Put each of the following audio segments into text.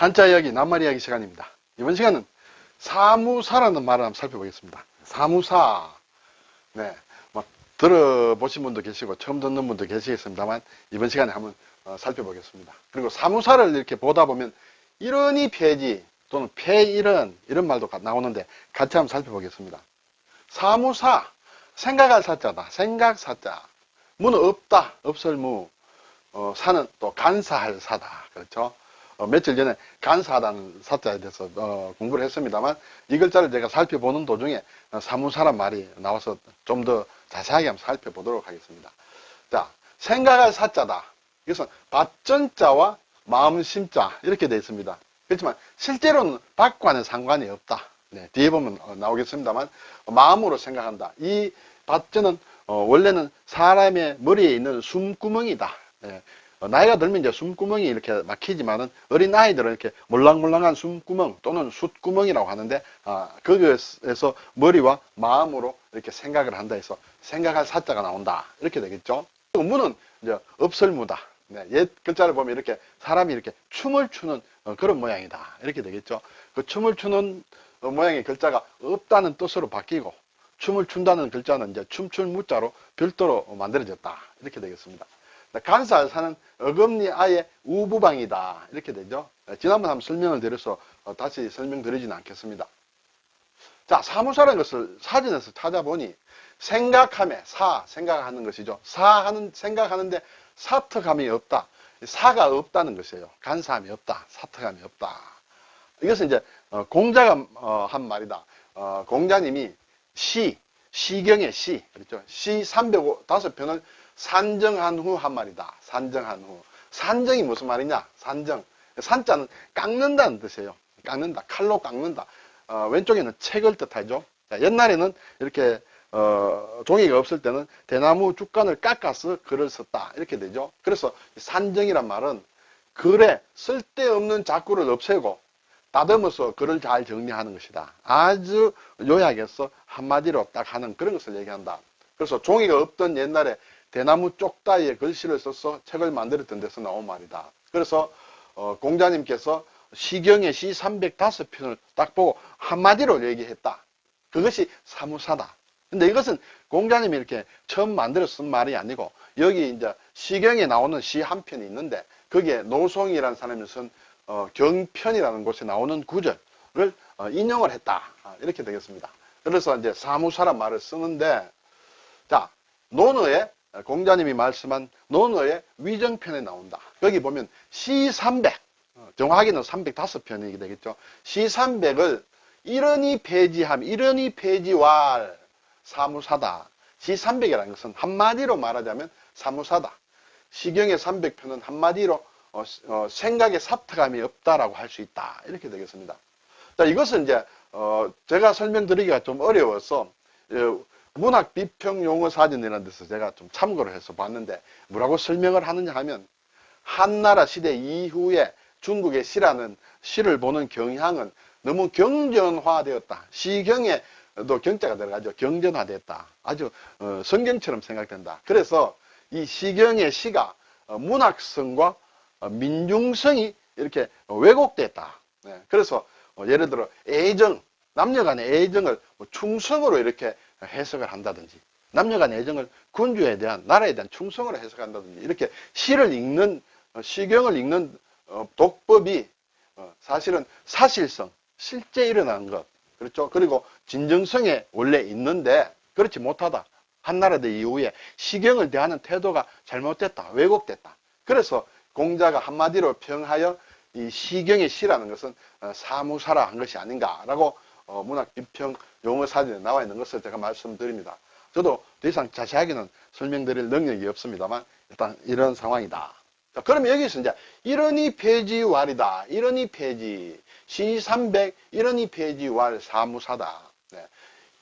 한자 이야기, 낱말 이야기 시간입니다. 이번 시간은 사무사라는 말을 한번 살펴보겠습니다. 사무사. 네. 막 들어보신 분도 계시고 처음 듣는 분도 계시겠습니다만 이번 시간에 한번 어, 살펴보겠습니다. 그리고 사무사를 이렇게 보다 보면 이런이 폐지 또는 폐이런 이런 말도 가- 나오는데 같이 한번 살펴보겠습니다. 사무사 생각할 사자다. 생각 사자. 무는 없다. 없을 무. 어, 사는 또 간사할 사다. 그렇죠? 어, 며칠 전에 간사하다는 사자에 대해서 어, 공부를 했습니다만 이 글자를 제가 살펴보는 도중에 어, 사무사란 말이 나와서 좀 더 자세하게 한번 살펴보도록 하겠습니다. 자, 생각할 사자다. 이것은 밭전자와 마음 심자 이렇게 되어 있습니다. 그렇지만 실제로는 밭과는 상관이 없다. 네, 뒤에 보면 어, 나오겠습니다만 마음으로 생각한다. 이 밭전은 어, 원래는 사람의 머리에 있는 숨구멍이다. 예, 어, 나이가 들면 이제 숨구멍이 이렇게 막히지만은 어린 아이들은 이렇게 몰랑몰랑한 숨구멍 또는 숫구멍이라고 하는데 아, 거기에서 머리와 마음으로 이렇게 생각을 한다 해서 생각할 사자가 나온다 이렇게 되겠죠. 무는 이제 없설무다. 네, 옛 글자를 보면 이렇게 사람이 이렇게 춤을 추는 어, 그런 모양이다 이렇게 되겠죠. 그 춤을 추는 어, 모양의 글자가 없다는 뜻으로 바뀌고 춤을 춘다는 글자는 이제 춤출 무자로 별도로 만들어졌다 이렇게 되겠습니다. 간사사는 어금니 아예 우부방이다 이렇게 되죠. 네, 지난번 한번 설명을 드려서 어, 다시 설명드리지는 않겠습니다. 자 사무사라는 것을 사진에서 찾아보니 생각함에 사 생각하는 것이죠. 사하는 생각하는데 사특함이 없다. 사가 없다는 것이에요. 간사함이 없다. 사특함이 없다. 이것은 이제 어, 공자가 어, 한 말이다. 어, 공자님이 시 시경의 시 그렇죠. 시 305편을 산정한 후 한 말이다. 산정한 후. 산정이 무슨 말이냐? 산정. 산자는 깎는다는 뜻이에요. 깎는다. 칼로 깎는다. 어, 왼쪽에는 책을 뜻하죠. 자, 옛날에는 이렇게 어, 종이가 없을 때는 대나무 죽간을 깎아서 글을 썼다. 이렇게 되죠. 그래서 산정이란 말은 글에 쓸데없는 자꾸를 없애고 다듬어서 글을 잘 정리하는 것이다. 아주 요약해서 한마디로 딱 하는 그런 것을 얘기한다. 그래서 종이가 없던 옛날에 대나무 쪽 따위에 글씨를 써서 책을 만들었던 데서 나온 말이다. 그래서 어, 공자님께서 시경의 시 305편을 딱 보고 한마디로 얘기했다. 그것이 사무사다. 근데 이것은 공자님이 이렇게 처음 만들어 쓴 말이 아니고 여기 이제 시경에 나오는 시 한 편이 있는데 거기에 노송이라는 사람이 쓴 어, 경편이라는 곳에 나오는 구절을 어, 인용을 했다. 아, 이렇게 되겠습니다. 그래서 이제 사무사란 말을 쓰는데 자 논어에 공자님이 말씀한 논어의 위정편에 나온다. 여기 보면 시300 정확하게는 305편이 되겠죠. 시300을 이러니 폐지함, 이러니 폐지왈 사무사다. 시300이라는 것은 한마디로 말하자면 사무사다. 시경의 300편은 한마디로 어, 어, 생각에 사특함이 없다라고 할 수 있다. 이렇게 되겠습니다. 자, 이것은 이제 어, 제가 설명드리기가 좀 어려워서 어, 문학 비평 용어 사전이라는 데서 제가 좀 참고를 해서 봤는데 뭐라고 설명을 하느냐 하면 한나라 시대 이후에 중국의 시라는 시를 보는 경향은 너무 경전화되었다. 시경에도 경자가 들어가죠. 경전화됐다. 아주 어, 성경처럼 생각된다. 그래서 이 시경의 시가 어, 문학성과 어, 민중성이 이렇게 왜곡됐다. 네, 그래서 어, 예를 들어 애정, 남녀 간의 애정을 뭐 충성으로 이렇게 해석을 한다든지 남녀간의 애정을 군주에 대한 나라에 대한 충성으로 해석한다든지 이렇게 시를 읽는 어, 시경을 읽는 어, 독법이 어, 사실은 사실성, 실제 일어난 것 그렇죠. 그리고 진정성에 원래 있는데 그렇지 못하다. 한나라대 이후에 시경을 대하는 태도가 잘못됐다, 왜곡됐다. 그래서 공자가 한마디로 평하여 이 시경의 시라는 것은 어, 사무사라 한 것이 아닌가라고 어, 문학 비평 용어 사전에 나와 있는 것을 제가 말씀드립니다. 저도 더 이상 자세하게는 설명드릴 능력이 없습니다만 일단 이런 상황이다. 자, 그러면 여기서 이제 이러니 폐지 왈이다. 이러니 폐지. 시300 이러니 폐지 왈 사무사다. 네.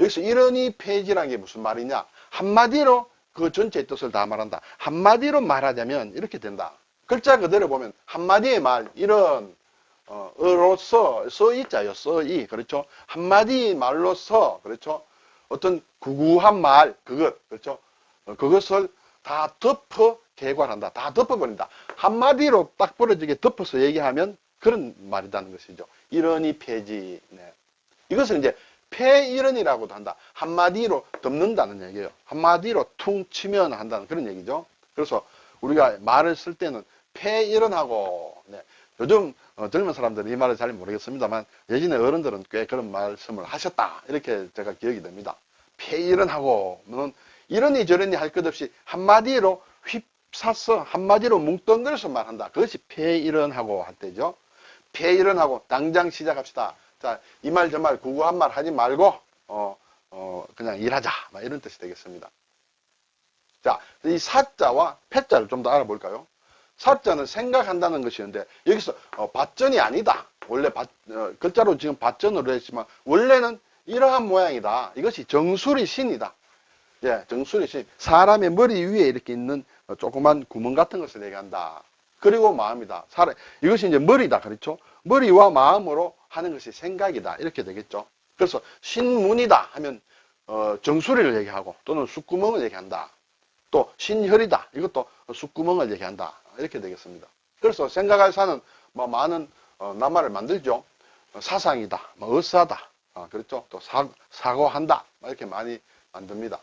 여기서 이러니 폐지라는 게 무슨 말이냐? 한마디로 그 전체의 뜻을 다 말한다. 한마디로 말하자면 이렇게 된다. 글자 그대로 보면 한마디의 말, 이런 어, 어로서 써이자요, 써이. 그렇죠? 한마디 말로서, 그렇죠? 어떤 구구한 말, 그것, 그렇죠? 어, 그것을 다 덮어 개괄한다. 다 덮어버린다. 한마디로 딱 부러지게 덮어서 얘기하면 그런 말이라는 것이죠. 이런이 폐지. 네. 이것을 이제 폐이런이라고도 한다. 한마디로 덮는다는 얘기예요. 한마디로 퉁 치면 한다는 그런 얘기죠. 그래서 우리가 말을 쓸 때는 폐이런하고 네. 요즘 어, 젊은 사람들은 이 말을 잘 모르겠습니다만 예전에 어른들은 꽤 그런 말씀을 하셨다. 이렇게 제가 기억이 됩니다. 폐이런하고는 이러니 저러니 할 것 없이 한마디로 휩싸서 한마디로 뭉뚱그려서 말한다. 그것이 폐이런하고 할 때죠. 폐이런하고 당장 시작합시다. 자, 이 말 저 말 구구한 말 하지 말고 어, 어, 그냥 일하자. 막 이런 뜻이 되겠습니다. 자, 이 사자와 패자를 좀 더 알아볼까요? 사자는 생각한다는 것이었는데 여기서 어, 밭전이 아니다. 원래 밭, 어, 글자로 지금 밭전으로 했지만 원래는 이러한 모양이다. 이것이 정수리 신이다. 예, 정수리 신. 사람의 머리 위에 이렇게 있는 어, 조그만 구멍 같은 것을 얘기한다. 그리고 마음이다. 사람, 이것이 이제 머리다. 그렇죠? 머리와 마음으로 하는 것이 생각이다. 이렇게 되겠죠. 그래서 신문이다 하면 어, 정수리를 얘기하고 또는 숫구멍을 얘기한다. 또 신혈이다. 이것도 숫구멍을 얘기한다. 이렇게 되겠습니다. 그래서 생각할 사는 뭐 많은 어, 낱말을 만들죠. 어, 사상이다. 뭐 어사다. 아, 그렇죠. 또 사, 사고한다. 뭐 이렇게 많이 만듭니다.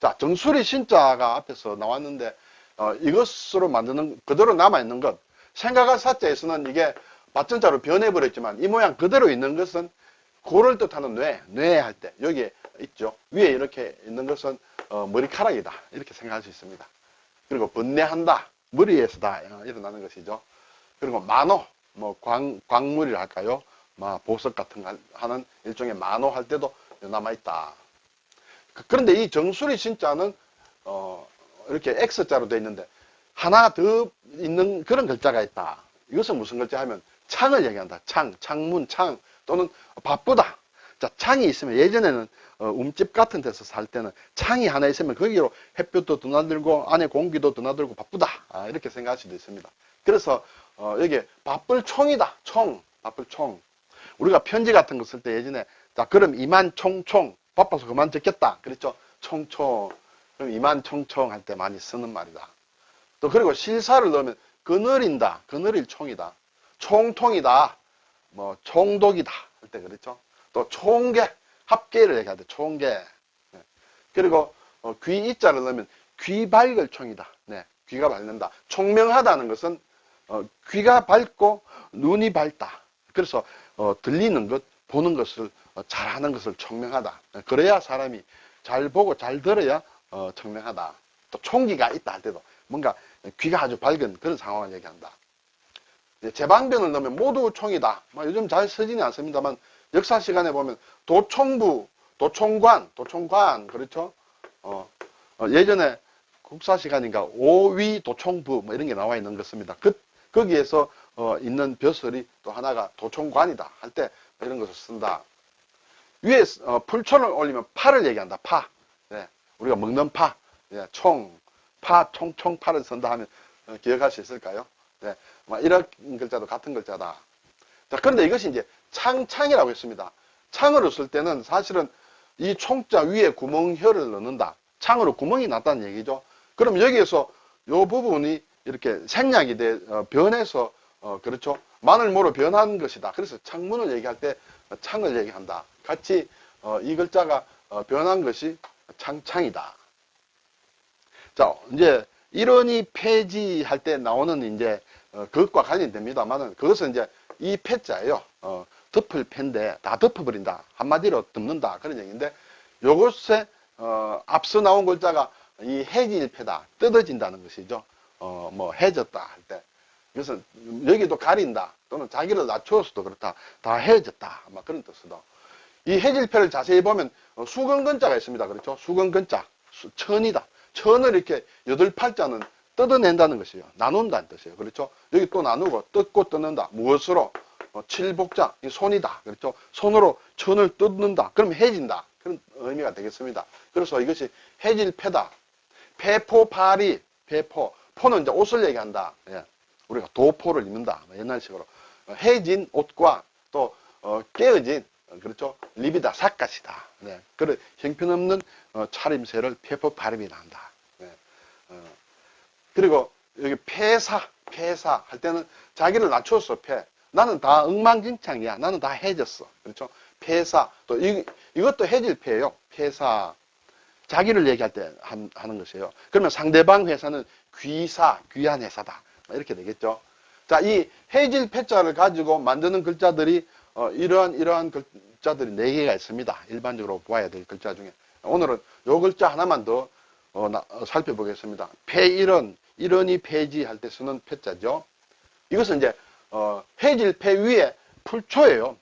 자, 정수리 신자가 앞에서 나왔는데 어, 이것으로 만드는 그대로 남아 있는 것 생각할 사자에서는 이게 밭전자로 변해버렸지만 이 모양 그대로 있는 것은 고를 뜻하는 뇌, 뇌할 때 여기에 있죠. 위에 이렇게 있는 것은 어, 머리카락이다 이렇게 생각할 수 있습니다. 그리고 번뇌한다 머리에서 다 어, 일어나는 것이죠. 그리고 만호 뭐 광, 광물이라 할까요? 뭐 보석 같은 거 하는 일종의 만호 할 때도 남아있다. 그- 그런데 이 정수리 신자는 어, 이렇게 X자로 되어 있는데 하나 더 있는 그런 글자가 있다. 이것은 무슨 글자 하면 창을 얘기한다. 창, 창문, 창 또는 바쁘다. 자, 창이 있으면 예전에는 어, 움집 같은 데서 살 때는 창이 하나 있으면 거기로 햇볕도 드나들고 안에 공기도 드나들고 바쁘다. 아, 이렇게 생각할 수도 있습니다. 그래서 어, 여기 바쁠 총이다. 총, 바쁠 총. 우리가 편지 같은 거 쓸 때 예전에 자, 그럼 이만 총총 바빠서 그만 적겠다. 그랬죠? 총총. 그럼 이만 총총 할 때 많이 쓰는 말이다. 또 그리고 실사를 넣으면 그늘인다. 그늘일 총이다. 총통이다. 뭐 총독이다. 할 때 그랬죠. 또 총계, 합계를 얘기할 때 총계. 네. 그리고 어, 귀 이자를 넣으면 귀 밝을 총이다. 네. 귀가 밝는다. 총명하다는 것은 어, 귀가 밝고 눈이 밝다. 그래서 어, 들리는 것, 보는 것을 어, 잘하는 것을 총명하다. 네. 그래야 사람이 잘 보고 잘 들어야 어, 청명하다. 또 총기가 있다 할 때도 뭔가 귀가 아주 밝은 그런 상황을 얘기한다. 제방변을 넣으면 모두 총이다. 뭐 요즘 잘 쓰지는 않습니다만 역사 시간에 보면 도총부, 도총관, 도총관 그렇죠? 어, 어, 예전에 국사 시간인가 오위 도총부 뭐 이런 게 나와 있는 것입니다. 그 거기에서 어, 있는 벼슬이 또 하나가 도총관이다 할 때 이런 것을 쓴다. 위에 어, 풀촌을 올리면 파를 얘기한다. 파. 네, 우리가 먹는 파, 네, 총, 파, 총, 총 파를 쓴다 하면 어, 기억할 수 있을까요? 네, 뭐 이런 글자도 같은 글자다. 자, 그런데 이것이 이제 창창이라고 했습니다. 창으로 쓸 때는 사실은 이 총자 위에 구멍혈을 넣는다. 창으로 구멍이 났다는 얘기죠. 그럼 여기에서 요 부분이 이렇게 생략이 돼, 어, 변해서, 어, 그렇죠. 마늘모로 변한 것이다. 그래서 창문을 얘기할 때 창을 얘기한다. 같이, 어, 이 글자가 어, 변한 것이 창창이다. 자, 이제, 이론이 폐지할 때 나오는 이제, 어, 그것과 관련됩니다만은 그것은 이제 이 패자예요. 어, 덮을 패인데 다 덮어버린다. 한마디로 덮는다. 그런 얘기인데 요것에 어, 앞서 나온 글자가 이 해질패다. 뜯어진다는 것이죠. 어, 뭐 해졌다 할 때. 이것은 여기도 가린다. 또는 자기를 낮추어서도 그렇다. 다 해졌다. 막 그런 뜻으로. 이 해질패를 자세히 보면 어, 수건근자가 있습니다. 그렇죠? 수건근자. 수- 천이다. 천을 이렇게 여덟 팔자는 뜯어낸다는 것이에요. 나눈다는 뜻이에요. 그렇죠? 여기 또 나누고 뜯고 뜯는다. 무엇으로? 어, 칠복자, 이 손이다. 그렇죠? 손으로 천을 뜯는다. 그럼 해진다. 그런 의미가 되겠습니다. 그래서 이것이 해질패다. 폐포파리, 폐포. 포는 이제 옷을 얘기한다. 예. 우리가 도포를 입는다. 뭐 옛날식으로. 어, 해진 옷과 또, 어, 깨어진, 어, 그렇죠? 리비다, 삿갓이다. 네. 그런 형편없는 어, 차림새를 폐포파림이라 한다. 그리고 여기 폐사, 폐사 할 때는 자기를 낮춰서 폐, 나는 다 엉망진창이야. 나는 다 해졌어. 그렇죠? 폐사. 또 이, 이것도 해질 폐예요. 폐사. 자기를 얘기할 때 한- 하는 것이에요. 그러면 상대방 회사는 귀사, 귀한 회사다. 이렇게 되겠죠. 자, 이 해질 패자를 가지고 만드는 글자들이 어, 이러한 이러한 글자들이 네 개가 있습니다. 일반적으로 보아야 될 글자 중에 오늘은 요 글자 하나만 더 어, 나- 어, 살펴보겠습니다. 폐일은 일원이 폐지할 때 쓰는 패자죠. 이것은 이제 어, 해질 폐 위에 풀초예요.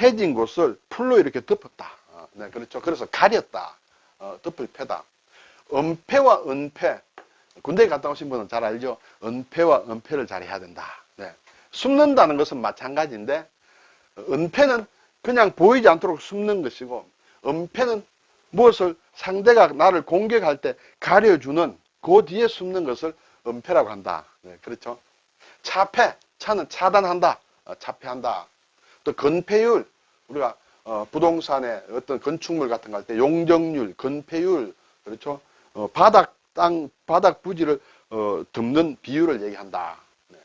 해진 곳을 풀로 이렇게 덮었다. 어, 네, 그렇죠. 그래서 가렸다. 어, 덮을 패다. 은폐와 은폐. 군대 에 갔다 오신 분은 잘 알죠? 은폐와 은폐를 잘 해야 된다. 네. 숨는다는 것은 마찬가지인데, 은폐는 그냥 보이지 않도록 숨는 것이고, 은폐는 무엇을 상대가 나를 공격할 때 가려주는 그 뒤에 숨는 것을 은폐라고 한다. 네, 그렇죠? 차폐, 차는 차단한다. 어, 차폐한다. 또 건폐율, 우리가 어, 부동산에 어떤 건축물 같은 거 할 때 용적률, 건폐율, 그렇죠? 어, 바닥 땅, 바닥 부지를 어, 덮는 비율을 얘기한다. 네.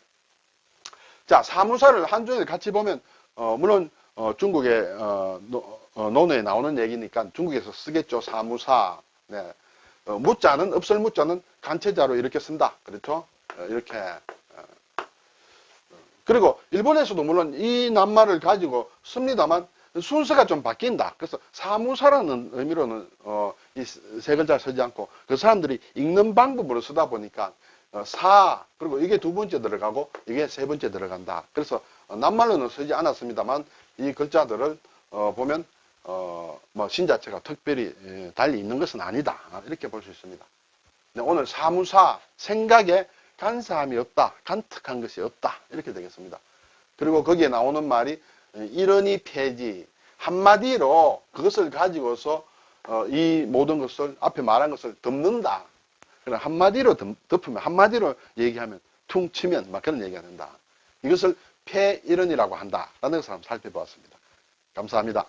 자, 사무사를 한 줄을 같이 보면 어, 물론 어, 중국의 어, 노, 어, 논어에 나오는 얘기니까 중국에서 쓰겠죠. 사무사. 네. 어, 무자는 없을 무자는 간체자로 이렇게 쓴다. 그렇죠? 어, 이렇게 그리고 일본에서도 물론 이 낱말을 가지고 씁니다만 순서가 좀 바뀐다. 그래서 사무사라는 의미로는 어, 이세 글자 쓰지 않고 그 사람들이 읽는 방법으로 쓰다 보니까 어, 사 그리고 이게 두 번째 들어가고 이게 세 번째 들어간다. 그래서 어, 낱말로는 쓰지 않았습니다만 이 글자들을 어, 보면 어, 뭐 신자체가 특별히 예, 달리 있는 것은 아니다. 아, 이렇게 볼 수 있습니다. 네, 오늘 사무사 생각에 간사함이 없다. 간특한 것이 없다. 이렇게 되겠습니다. 그리고 거기에 나오는 말이 이러니 폐지. 한마디로 그것을 가지고서 어, 이 모든 것을 앞에 말한 것을 덮는다. 그냥 한마디로 덮, 덮으면 한마디로 얘기하면 퉁치면 막 그런 얘기가 된다. 이것을 폐이런이라고 한다. 라는 것을 한번 살펴보았습니다. 감사합니다.